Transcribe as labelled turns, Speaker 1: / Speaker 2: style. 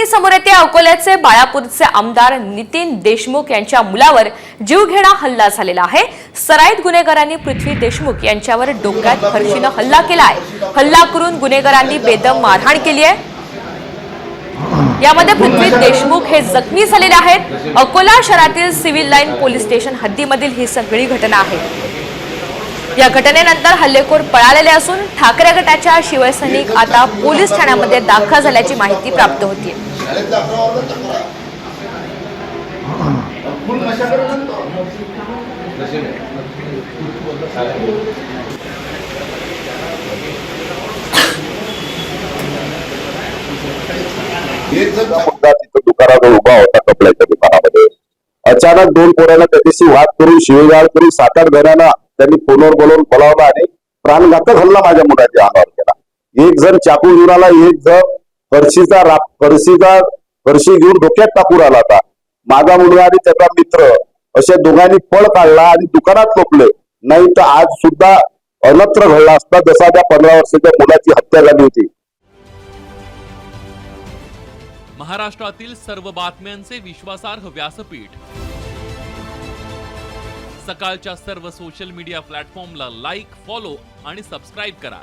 Speaker 1: बातमी समोर येते. अकोल्याचे बाळापूरचे आमदार नितीन देशमुख यांच्या मुलावर जीवघेणा हल्ला झालेला आहे. सराईत गुन्हेगारांनी पृथ्वी देशमुख यांच्यावर डोक्यात फरशीनं हल्ला केला आहे. हल्ला करून गुन्हेगारांनी बेदम मारहाण केली आहे. यामध्ये पृथ्वी देशमुख हे जखमी झालेले आहेत. अकोला शहरातील सिव्हिल लाईन पोलीस स्टेशन हद्दीमधील ही सगळी घटना आहे. या घटनेनंतर हल्लेखोर पळालेले असून ठाकरे गटाच्या शिवसैनिक आता पोलीस ठाण्यामध्ये दाखल झाल्याची माहिती प्राप्त होती
Speaker 2: तिथं दुकानावर उभा होता कपड्याच्या दुकानामध्ये. अचानक दोन पोरांना त्याच्याशी वाद करून शिवेगाळ करून सात आठ जणांना त्यांनी फोनवर बोलवून बोलावला आणि प्राणघातक हल्ला माझ्या मुलाच्या अंगावर केला. एक जण चाकू घेऊन आला एक जण फरशीचा राप फरशीचा फरशी घेऊन डोक्यात टाकून आला होता. माझा मुलगा आणि त्याचा मित्र अशा दोघांनी पळ काढला आणि दुकानात लोकले नाही तर आज सुद्धा अनत्र घडला असता जसा त्या पंधरा वर्षाच्या मुलाची हत्या झाली होती.
Speaker 3: महाराष्ट्रातील सर्व बातम्यांचे विश्वासार्ह व्यासपीठ. सकाळच्या सर्व सोशल मीडिया प्लॅटफॉर्मला लाईक फॉलो आणि सबस्क्राईब करा.